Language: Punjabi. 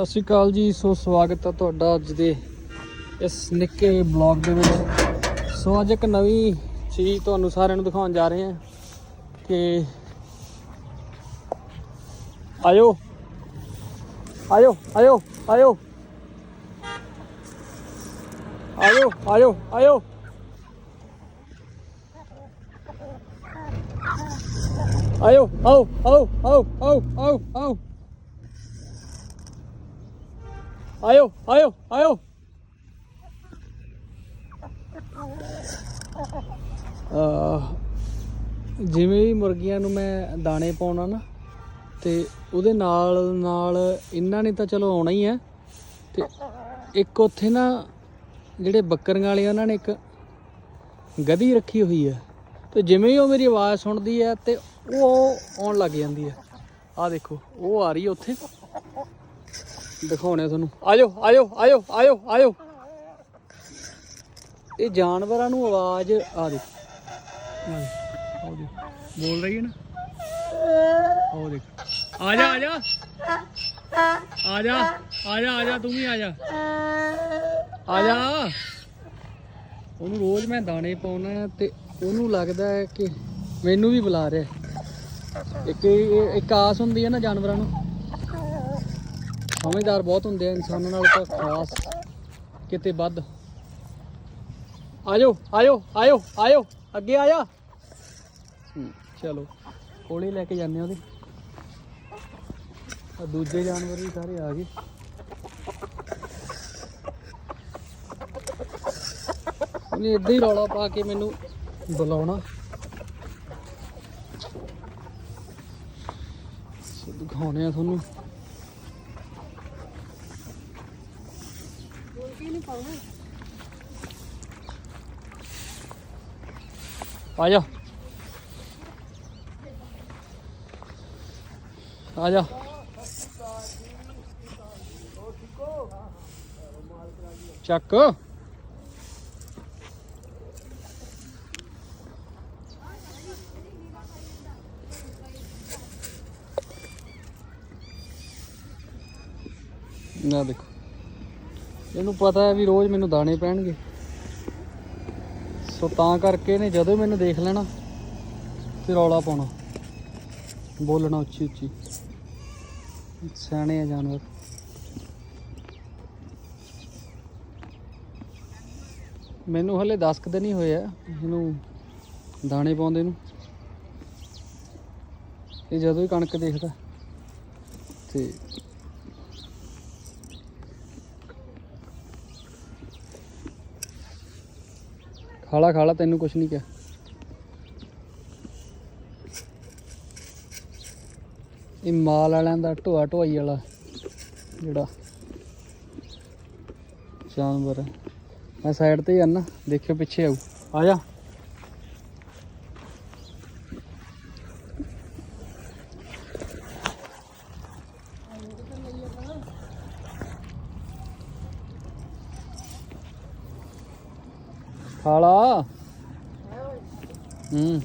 ਸਤਿ ਸ਼੍ਰੀ ਅਕਾਲ ਜੀ, ਸੋ ਸਵਾਗਤ ਹੈ ਤੁਹਾਡਾ ਅੱਜ ਦੇ ਇਸ ਨਿੱਕੇ ਬਲੌਗ ਦੇ ਵਿੱਚ। ਸੋ ਅੱਜ ਇੱਕ ਨਵੀਂ ਚੀਜ਼ ਤੁਹਾਨੂੰ ਸਾਰਿਆਂ ਨੂੰ ਦਿਖਾਉਣ ਜਾ ਰਹੇ ਹਾਂ ਕਿ ਆਇਓ ਆਇਓ ਆਇਓ ਆਇਓ। ਆਇਓ ਆਇਓ ਆਇਓ। ਆਇਓ, ਆਓ ਆਓ ਆਓ ਆਓ ਆਓ ਆਓ ਆਇਓ ਆਇਓ ਆਇਓ। ਜਿਵੇਂ ਹੀ ਮੁਰਗੀਆਂ ਨੂੰ ਮੈਂ ਦਾਣੇ ਪਾਉਣਾ ਨਾ, ਤੇ ਉਹਦੇ ਨਾਲ ਨਾਲ ਇਹਨਾਂ ਨੇ ਤਾਂ ਚਲੋ ਆਉਣਾ ਹੀ ਹੈ। ਤੇ ਇੱਕ ਉੱਥੇ ਨਾ ਜਿਹੜੇ ਬੱਕਰੀਆਂ ਵਾਲੇ ਉਹਨਾਂ ਨੇ ਇੱਕ ਗਧੀ ਰੱਖੀ ਹੋਈ ਹੈ। ਤੇ ਜਿਵੇਂ ਹੀ ਉਹ ਮੇਰੀ ਆਵਾਜ਼ ਸੁਣਦੀ ਹੈ ਤੇ ਉਹ ਆਉਣ ਲੱਗ ਜਾਂਦੀ ਹੈ। ਆਹ ਦੇਖੋ, ਉਹ ਆ ਰਹੀ ਹੈ ਉੱਥੇ। ਦਿਖਾਉਣੇ ਤੁਹਾਨੂੰ। ਆਜੋ ਆਜੋ ਆਜੋ ਆਜੋ ਆਜੋ। ਇਹ ਜਾਨਵਰਾਂ ਨੂੰ ਆਵਾਜ਼, ਆ ਦੇ ਆਓ ਦੇ ਬੋਲ ਰਹੀ ਹੈ ਨਾ? ਆਓ ਦੇਖ। ਆ ਜਾ ਆ ਜਾ ਆ ਜਾ ਆ ਜਾ ਆ ਜਾ ਤੂੰ ਵੀ ਆ ਜਾ ਆ ਜਾ ਉਹਨੂੰ ਰੋਜ਼ ਮੈਂ ਦਾਣੇ ਪਾਉਣਾ ਤੇ ਉਹਨੂੰ ਲੱਗਦਾ ਹੈ ਕਿ ਮੈਨੂੰ ਵੀ ਬੁਲਾ ਰਿਹਾ ਇੱਕ ਇੱਕ ਆਸ ਹੁੰਦੀ ਹੈ ਨਾ ਜਾਨਵਰਾਂ ਨੂੰ। ਸਮਝਦਾਰ ਬਹੁਤ ਹੁੰਦੇ ਆ ਇਨਸਾਨਾਂ ਨਾਲ ਤਾਂ ਖਾਸ ਕਿਤੇ ਵੱਧ। ਆਜੋ ਆਜੋ ਆਜੋ ਆਜੋ ਅੱਗੇ ਆਇਆ ਹੂੰ, ਚਲੋ ਕੋਲੇ ਲੈ ਕੇ ਜਾਂਦੇ ਆ ਉਹਦੇ। ਆ ਦੂਜੇ ਜਾਨਵਰ ਵੀ ਸਾਰੇ ਆ ਗਏ। ਉਹਨੇ ਇੱਦਾਂ ਹੀ ਰੌਲਾ ਪਾ ਕੇ ਮੈਨੂੰ ਬੁਲਾਉਣਾ। ਦਿਖਾਉਣੇ ਆ ਤੁਹਾਨੂੰ। ਆ ਜਾ ਆ ਜਾ ਚੱਕ ਨਾ ਦੇਖੋ ਇਹਨੂੰ ਪਤਾ ਹੈ ਵੀ ਰੋਜ਼ ਮੈਨੂੰ ਦਾਣੇ ਪੈਣਗੇ। ਸੋ ਤਾਂ ਕਰਕੇ ਨੇ ਜਦੋਂ ਮੈਨੂੰ ਦੇਖ ਲੈਣਾ ਤੇ ਰੌਲਾ ਪਾਉਣਾ। ਬੋਲਣਾ ਉੱਚੀ ਉੱਚੀ। ਸਿਆਣੇ ਆ ਜਾਨਵਰ। ਮੈਨੂੰ ਹਲੇ 10 ਕੁ ਦਿਨ ਹੀ ਹੋਏ ਇਹਨੂੰ ਦਾਣੇ ਪਾਉਂਦੇ ਨੂੰ। ਇਹ ਜਦੋਂ ਹੀ ਕਣਕ ਦੇਖਦਾ। ਤੇ ਖਾਲਾ ਖਾਲਾ, ਤੈਨੂੰ ਕੁਛ ਨਹੀਂ ਕਿਹਾ। ਇਹ ਮਾਲ ਵਾਲਿਆਂ ਦਾ ਢੋਆ ਢੋਆਈ ਵਾਲਾ ਜਿਹੜਾ ਜਾਨਵਰ ਮੈਂ ਸਾਈਡ ਤੇ ਹੀ ਆਨਾ ਦੇਖਿਓ ਪਿੱਛੇ ਆਊ। ਆ ਜਾ। ਖਾ ਲਾ ਹੂੰ।